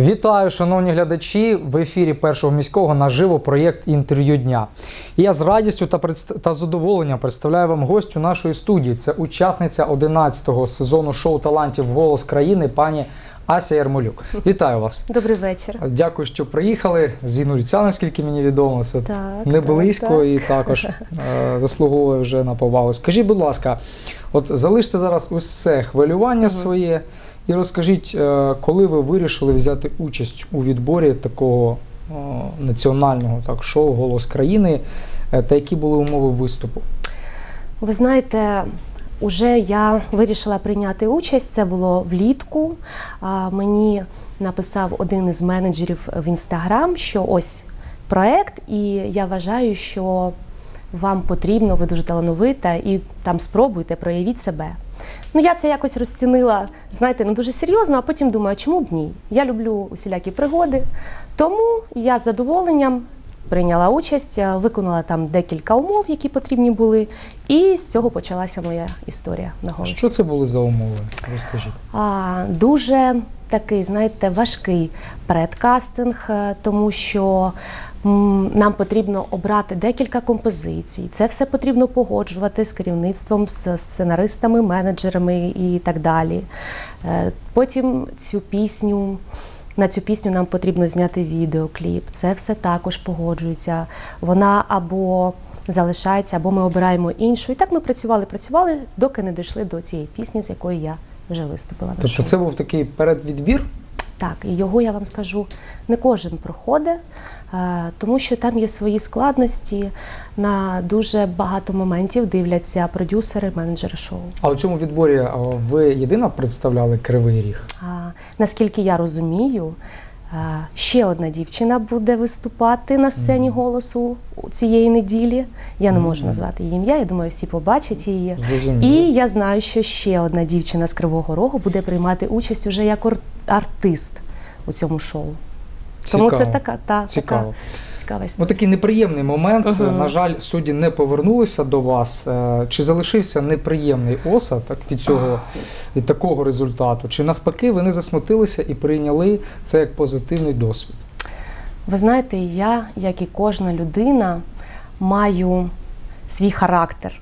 Вітаю, шановні глядачі! В ефірі першого міського наживо проєкт інтерв'ю дня. І я з радістю та предст- та задоволенням представляю вам гостю нашої студії. Це учасниця 11-го сезону шоу талантів Голос країни пані Ася Ярмолюк. Вітаю вас! Добрий вечір. Дякую, що приїхали з Інуріця, наскільки мені відомо. Це Так, не близько так. і також е, заслуговує вже на повагу. Скажіть, будь ласка, от залиште зараз усе хвилювання Мгм. своє і розкажіть, е, коли ви вирішили взяти участь у відборі такого е, національного так, шоу Голос країни е, та які були умови виступу? Ви знаєте, уже я вирішила прийняти участь. Це було влітку. Мені написав один із менеджерів в інстаграм, що ось проект, і я вважаю, що вам потрібно, ви дуже талановита, і там спробуйте, проявіть себе. Ну, я це якось розцінила, знаєте, не дуже серйозно, а потім думаю, чому б ні? Я люблю усілякі пригоди. Тому я з задоволенням прийняла участь, е, виконала там декілька умов, які потрібні були, і з цього почалася моя історія на голосі. Що це були за умови? Розкажіть. А, дуже такий, знаєте, важкий предкастинг, е, тому що нам потрібно обрати декілька композицій. Це все потрібно погоджувати з керівництвом, з сценаристами, менеджерами і так далі. Е, Потім цю пісню. На цю пісню нам потрібно зняти відеокліп. Це все також погоджується. Вона або залишається, або ми обираємо іншу. І так ми працювали, працювали, доки не дійшли до цієї пісні, з якої я вже виступила. Тобто це був такий передвідбір? Так, і його я вам скажу, не кожен проходить, е, тому що там є свої складності. На дуже багато моментів дивляться продюсери, менеджери шоу. А у цьому відборі ви єдина представляли Кривий Ріг? А, наскільки я розумію, е, ще одна дівчина буде виступати на сцені голосу у цієї неділі. Я не можу назвати її ім'я. Я думаю, всі побачать її. І я знаю, що ще одна дівчина з Кривого Рогу буде приймати участь уже як артист у цьому шоу. Тому це така та Цікаво. така цікава Ось історія. такий неприємний момент. Мгм. На жаль, судді не повернулися до вас. Е, Чи залишився неприємний осад так, від цього від такого результату? Чи навпаки ви не засмутилися і прийняли це як позитивний досвід? Ви знаєте, я, як і кожна людина, маю свій характер.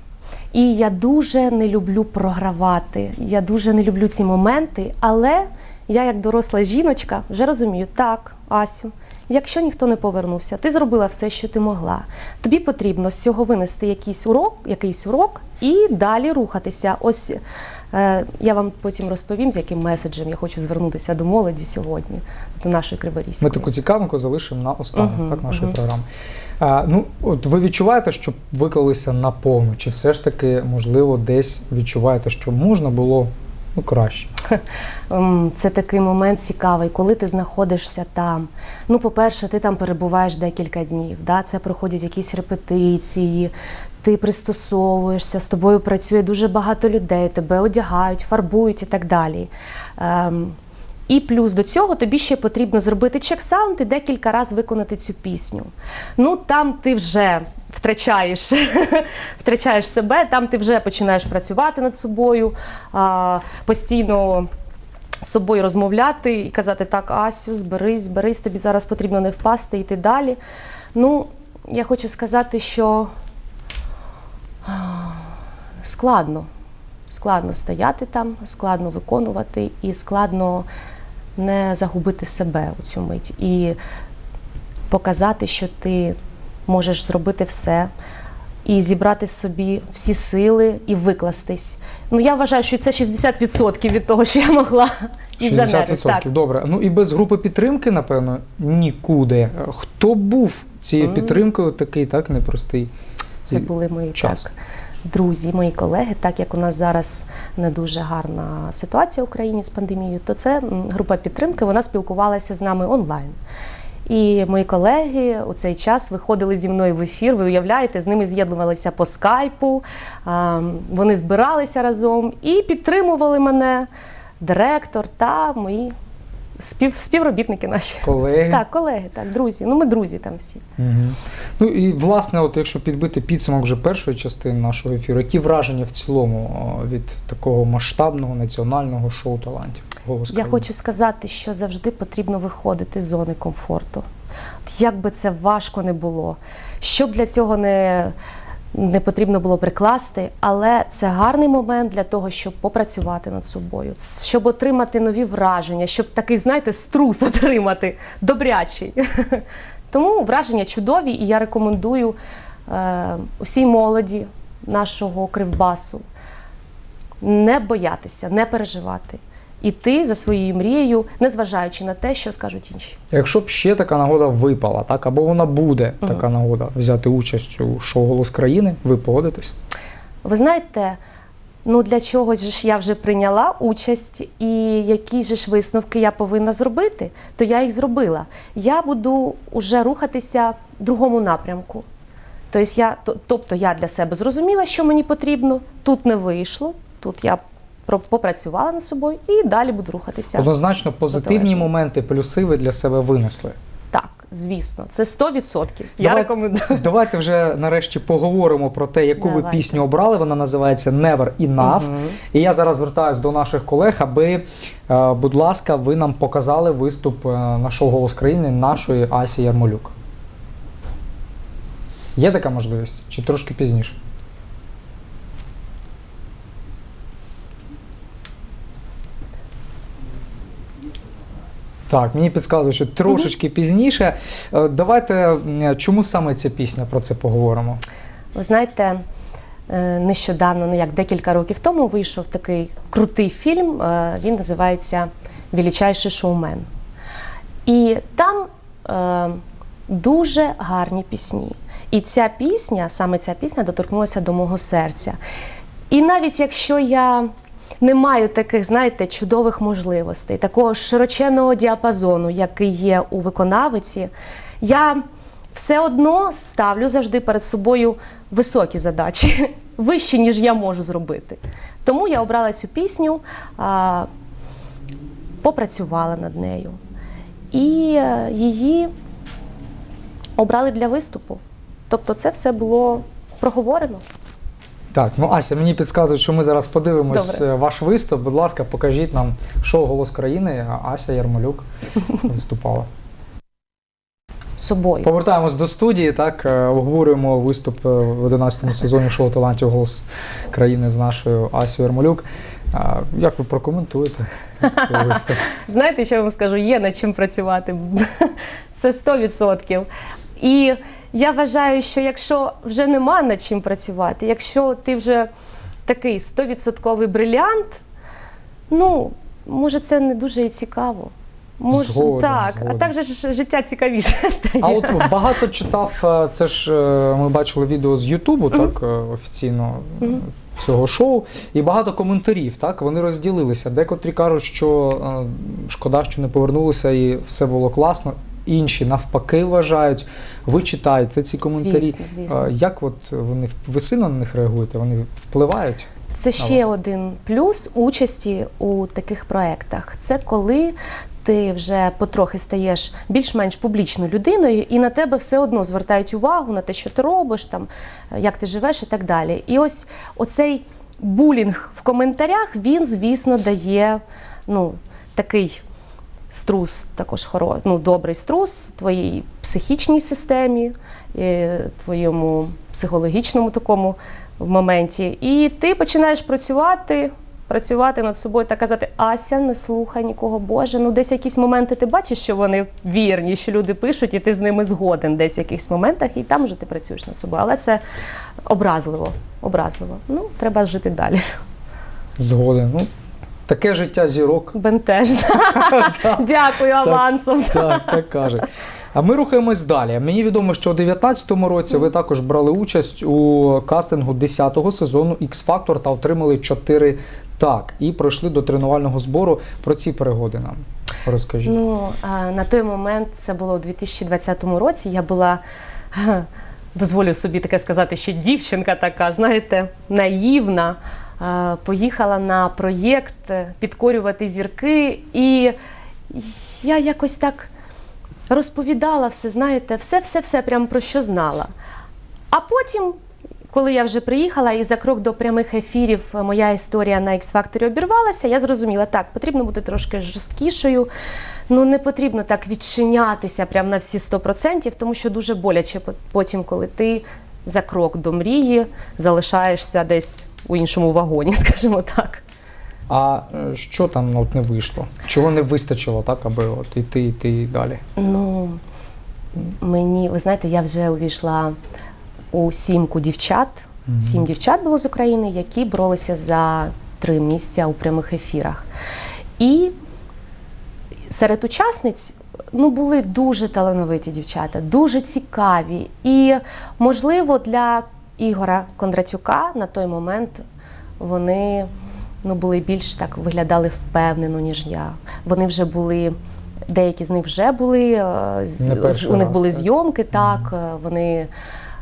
І я дуже не люблю програвати. Я дуже не люблю ці моменти, але я, як доросла жіночка, вже розумію, так, Асю, якщо ніхто не повернувся, ти зробила все, що ти могла. Тобі потрібно з цього винести якийсь урок, якийсь урок і далі рухатися. Ось е, я вам потім розповім, з яким меседжем я хочу звернутися до молоді сьогодні, до нашої Криворізької. Ми таку цікавинку залишимо на останок Мгм, так, нашої мгм. програми. А, ну, от ви відчуваєте, що виклалися наповну? Чи все ж таки, можливо, десь відчуваєте, що можна було ну, краще? Ем, Це такий момент цікавий, коли ти знаходишся там. Ну, по-перше, ти там перебуваєш декілька днів. Да? Це проходять якісь репетиції, ти пристосовуєшся, з тобою працює дуже багато людей, тебе одягають, фарбують і так далі. Ем, і плюс до цього тобі ще потрібно зробити чек-саунд і декілька разів виконати цю пісню. Ну там ти вже втрачаєш, втрачаєш себе, там ти вже починаєш працювати над собою, а, постійно з собою розмовляти і казати так, Асю, зберись, зберись, тобі зараз потрібно не впасти, йти далі. Ну, я хочу сказати, що складно. Складно стояти там, складно виконувати і складно не загубити себе у цю мить. І показати, що ти можеш зробити все. І зібрати собі всі сили і викластись. Ну я вважаю, що це 60% від того, що я могла 60%. Так. Добре. Ну і без групи підтримки, напевно, нікуди. Хто був цією Мгм. підтримкою такий, так, непростий? Це були мої час. так, друзі, мої колеги. Так як у нас зараз не дуже гарна ситуація в Україні з пандемією, то це група підтримки. Вона спілкувалася з нами онлайн. І мої колеги у цей час виходили зі мною в ефір. Ви уявляєте, з ними з'єднувалися по скайпу. Вони збиралися разом і підтримували мене, директор та мої спів, співробітники наші. Колеги. Так, колеги, так, друзі. Ну, ми друзі там всі. Угу. Ну і власне, от якщо підбити підсумок вже першої частини нашого ефіру, які враження в цілому від такого масштабного національного шоу талантів? голос Я країни? хочу сказати, що завжди потрібно виходити з зони комфорту. Як би це важко не було, що б для цього не, не потрібно було прикласти, але це гарний момент для того, щоб попрацювати над собою, щоб отримати нові враження, щоб такий, знаєте, струс отримати добрячий. Тому враження чудові, і я рекомендую е, усій молоді нашого кривбасу не боятися, не переживати. Іти за своєю мрією, незважаючи на те, що скажуть інші. Якщо б ще така нагода випала, так або вона буде Мгм. така нагода взяти участь у шоу Голос країни, ви погодитесь? Ви знаєте, ну для чогось ж я вже прийняла участь, і які ж висновки я повинна зробити, то я їх зробила. Я буду вже рухатися в другому напрямку. Тобто я, тобто я для себе зрозуміла, що мені потрібно, тут не вийшло, тут я попрацювала над собою і далі буду рухатися. Однозначно, позитивні моменти, плюси ви для себе винесли. Так, звісно, це 100%. Я Давай- рекомендую. Давайте вже нарешті поговоримо про те, яку ви пісню обрали. Вона називається Never Enough. Мгм. І я зараз звертаюся до наших колег, аби, е, будь ласка, ви нам показали виступ е, на Голос країни нашої Асі Ярмолюк. Є така можливість? Чи трошки пізніше? Так, мені підказують, що трошечки пізніше. Е, Давайте, м, чому саме ця пісня про це поговоримо? Ви знаєте, е, нещодавно, ну як декілька років тому, вийшов такий крутий фільм. е, Він називається Величайший шоумен. І там е, дуже гарні пісні. І ця пісня, саме ця пісня, доторкнулася до мого серця. І навіть якщо я не маю таких, знаєте, чудових можливостей, такого широченного діапазону, який є у виконавиці, я все одно ставлю завжди перед собою високі задачі, вищі, ніж я можу зробити. Тому я обрала цю пісню, попрацювала над нею. І е, її обрали для виступу. Тобто це все було проговорено. Так, ну Ася, мені підказують, що ми зараз подивимось Добре. е, ваш виступ. Будь ласка, покажіть нам шоу Голос країни. Ася Ярмолюк виступала. Собою. Повертаємось до студії. Так е, обговорюємо виступ е, в 11 сезоні шоу талантів Голос країни з нашою Асією Ярмолюк. Як ви прокоментуєте цей виступ? Знаєте, що я вам скажу? Є над чим працювати. Це 100%. І я вважаю, що якщо вже нема над чим працювати, якщо ти вже такий 100% брилянт, ну, може, це не дуже і цікаво. Може, Згоден, так, згоден. а так же ж життя цікавіше стає. А от багато читав, е, це ж е, ми бачили відео з Ютубу, так, е, офіційно е, Мгм. цього шоу, і багато коментарів, так, вони розділилися. Декотрі кажуть, що шкода, що не повернулися і все було класно. Інші навпаки вважають. Ви читаєте ці коментарі. Звісно, звісно. Як от вони ви сильно на них реагуєте? Вони впливають? Це ще вас? один плюс участі у таких проєктах. Це коли ти вже потрохи стаєш більш-менш публічною людиною, і на тебе все одно звертають увагу на те, що ти робиш, там, як ти живеш і так далі. І ось оцей булінг в коментарях, він, звісно, дає ну, такий струс, також хоро, ну, добрий струс твоїй психічній системі, е, твоєму психологічному такому моменті. І ти починаєш працювати, працювати над собою та казати: Ася, не слухай нікого, Боже. Ну, десь якісь моменти ти бачиш, що вони вірні, що люди пишуть, і ти з ними згоден десь в якихось моментах, і там вже ти працюєш над собою. Але це образливо. Образливо. Ну, треба жити далі. Згоден. Ну, таке життя зірок. Бентежно. Дякую авансом. Так, так кажуть. А ми рухаємось далі. Мені відомо, що у 2019 році ви також брали участь у кастингу 10-го сезону X-Factor та отримали 4 так. І пройшли до тренувального збору. Про ці перегоди нам розкажіть. Ну, на той момент це було у 2020 році. Я була, дозволю собі таке сказати, ще дівчинка така, знаєте, наївна. А, Поїхала на проєкт е, підкорювати зірки, і я якось так розповідала все, знаєте, все-все-все, прям про що знала. А потім, коли я вже приїхала і за крок до прямих ефірів е, моя історія на X-Factor обірвалася, я зрозуміла, так, потрібно бути трошки жорсткішою. Ну, не потрібно так відчинятися прямо на всі 100%, тому що дуже боляче по- потім, коли ти за крок до мрії залишаєшся десь у іншому вагоні, скажімо так. А е, що там ну, от не вийшло? Чого не вистачило, так, аби от іти, іти і далі? Ну, мені, ви знаєте, я вже увійшла у сімку дівчат. Мгм. Сім дівчат було з України, які боролися за три місця у прямих ефірах. І серед учасниць ну, були дуже талановиті дівчата, дуже цікаві. І, можливо, для Ігора Кондратюка на той момент вони ну, були більш так виглядали впевнено, ніж я. Вони вже були. Деякі з них вже були, е, з- у них були зйомки, так. е, Вони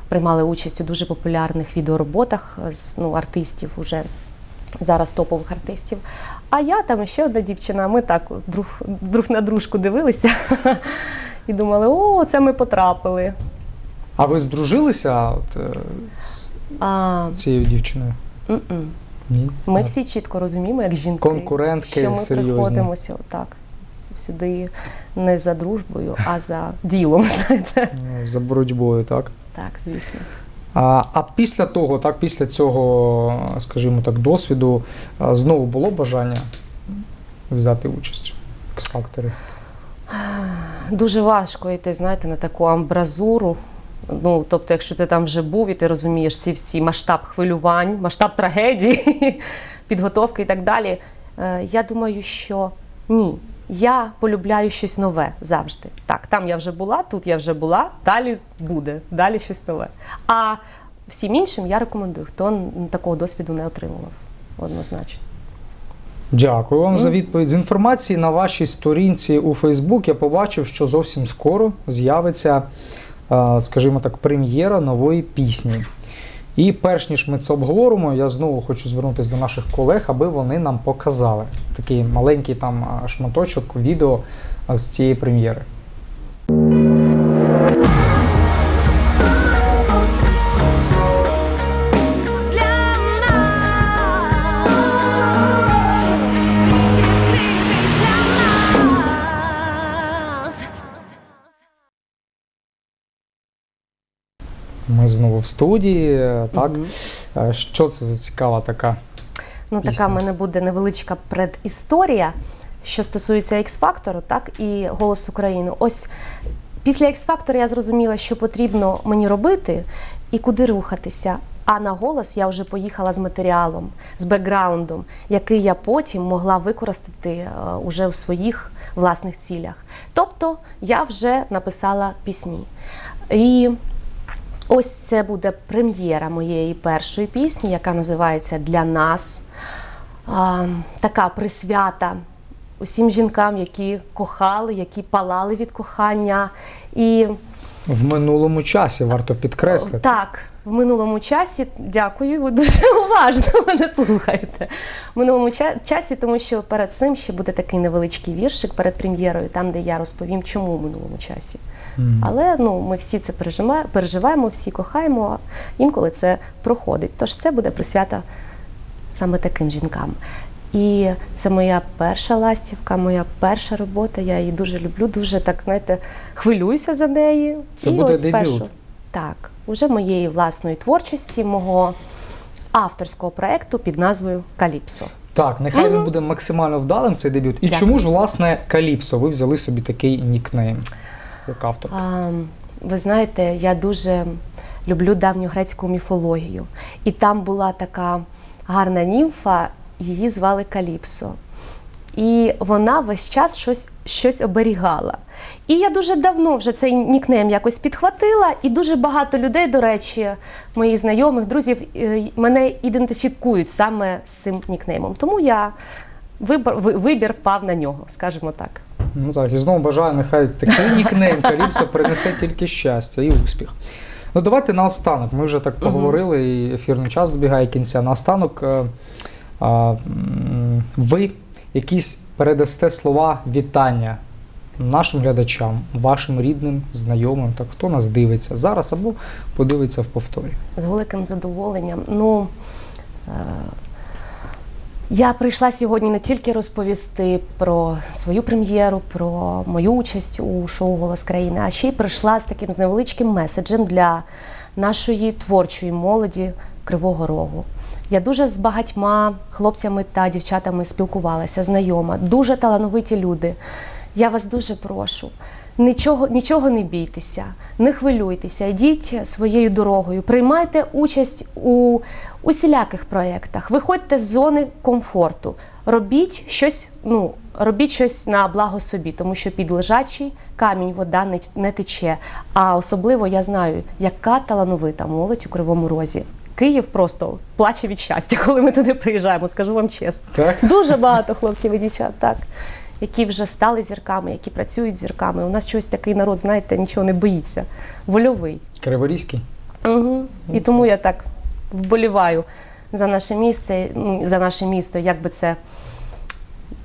приймали участь у дуже популярних відеороботах з ну, артистів, уже зараз топових артистів. А я там ще одна дівчина, ми так друг, друг на дружку дивилися і думали, о, це ми потрапили. А ви здружилися от, е, з А, цією дівчиною? м-м. Ні. Ми Так. всі чітко розуміємо, як жінки, Конкурентки що ми серйозні. приходимо сю- так, сюди не за дружбою, а за ділом. Знаєте? Ну, За боротьбою, так? Так, звісно. А, а після того, так, після цього, скажімо так, досвіду, а, знову було бажання взяти участь в X-Factor? Дуже важко йти, знаєте, на таку амбразуру. Ну, тобто, якщо ти там вже був і ти розумієш ці всі масштаб хвилювань, масштаб трагедії, підготовки і так далі. Е, Я думаю, що ні. Я полюбляю щось нове завжди. Так, там я вже була, тут я вже була, далі буде, далі щось нове. А всім іншим я рекомендую, хто такого досвіду не отримував однозначно. Дякую вам за відповідь. З інформації на вашій сторінці у Фейсбук я побачив, що зовсім скоро з'явиться, скажімо так, прем'єра нової пісні. І перш ніж ми це обговоримо, я знову хочу звернутися до наших колег, аби вони нам показали такий маленький там шматочок відео з цієї прем'єри. Знову в студії. Так. Е, що це за цікава така? Ну, така в мене буде невеличка предісторія, що стосується X-фактору, так і голос України. Ось після X-фактора я зрозуміла, що потрібно мені робити і куди рухатися. А на голос я вже поїхала з матеріалом, з бекграундом, який я потім могла використати е, уже у своїх власних цілях. Тобто я вже написала пісні. І Ось це буде прем'єра моєї першої пісні, яка називається Для нас. А, така присвята усім жінкам, які кохали, які палали від кохання. І В минулому часі варто підкреслити. так, в минулому часі, дякую, ви дуже уважно мене слухаєте. В минулому ча- часі, тому що перед цим ще буде такий невеличкий віршик перед прем'єрою, там, де я розповім, чому в минулому часі. Але ну, ми всі це переживаємо, всі кохаємо, а інколи це проходить. Тож це буде присвята саме таким жінкам. І це моя перша ластівка, моя перша робота. Я її дуже люблю, дуже так, знаєте, хвилююся за неї. Це І буде ось дебют. першу- Так, уже моєї власної творчості, мого авторського проєкту під назвою Каліпсо. Так, нехай він буде максимально вдалим цей дебют. І Дякую. чому ж, власне, Каліпсо? Ви взяли собі такий нікнейм, як автор. Ви знаєте, я дуже люблю давню грецьку міфологію. І там була така гарна німфа, її звали Каліпсо. І вона весь час щось, щось оберігала. І я дуже давно вже цей нікнейм якось підхватила, і дуже багато людей, до речі, моїх знайомих, друзів, е, мене ідентифікують саме з цим нікнеймом. Тому я вибір, вибір пав на нього, скажімо так. Ну так, і знову бажаю, нехай такий нікнейм Каліпсо принесе тільки щастя і успіх. Ну, давайте наостанок. Ми вже так поговорили, і ефірний час добігає кінця. Наостанок е, а, ви якісь передасте слова вітання нашим глядачам, вашим рідним, знайомим, так хто нас дивиться зараз або подивиться в повторі? З великим задоволенням. Ну, е, я прийшла сьогодні не тільки розповісти про свою прем'єру, про мою участь у шоу Голос країни, а ще й прийшла з таким з невеличким меседжем для нашої творчої молоді Кривого Рогу. Я дуже з багатьма хлопцями та дівчатами спілкувалася, знайома, дуже талановиті люди. Я вас дуже прошу. Нічого, нічого не бійтеся, не хвилюйтеся, йдіть своєю дорогою, приймайте участь у усіляких проєктах, виходьте з зони комфорту, робіть щось, ну, робіть щось на благо собі, тому що під лежачий камінь вода не, не тече. А особливо я знаю, яка талановита молодь у Кривому Розі. Київ просто плаче від щастя, коли ми туди приїжджаємо, скажу вам чесно. Так? Дуже багато хлопців і дівчат, так. Які вже стали зірками, які працюють зірками. У нас щось такий народ, знаєте, нічого не боїться. Вольовий. Криворізький? Угу. І тому я так вболіваю за наше місце, ну, за наше місто, як би це,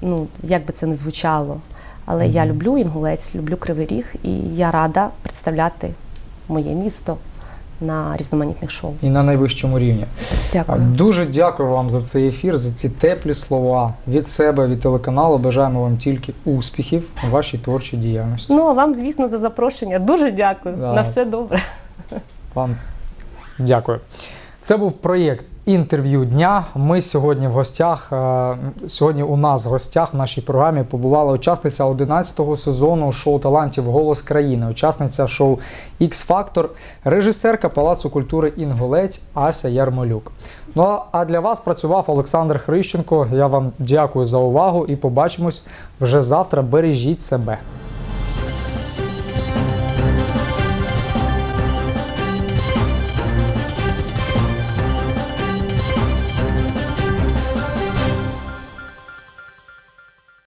ну, як би це не звучало. Але я люблю Інгулець, люблю Кривий Ріг, і я рада представляти моє місто на різноманітних шоу. І на найвищому рівні. Дякую. Дуже дякую вам за цей ефір, за ці теплі слова від себе, від телеканалу. Бажаємо вам тільки успіхів у вашій творчій діяльності. Ну, а вам, звісно, за запрошення. Дуже дякую. Да. На все добре. Вам дякую. Це був проєкт інтерв'ю дня. Ми сьогодні в гостях. е, Сьогодні у нас в гостях в нашій програмі побувала учасниця 11-го сезону шоу талантів Голос країни, учасниця шоу X Factor, режисерка Палацу культури Інголець Ася Ярмолюк. Ну а для вас працював Олександр Хрищенко. Я вам дякую за увагу і побачимось вже завтра. Бережіть себе.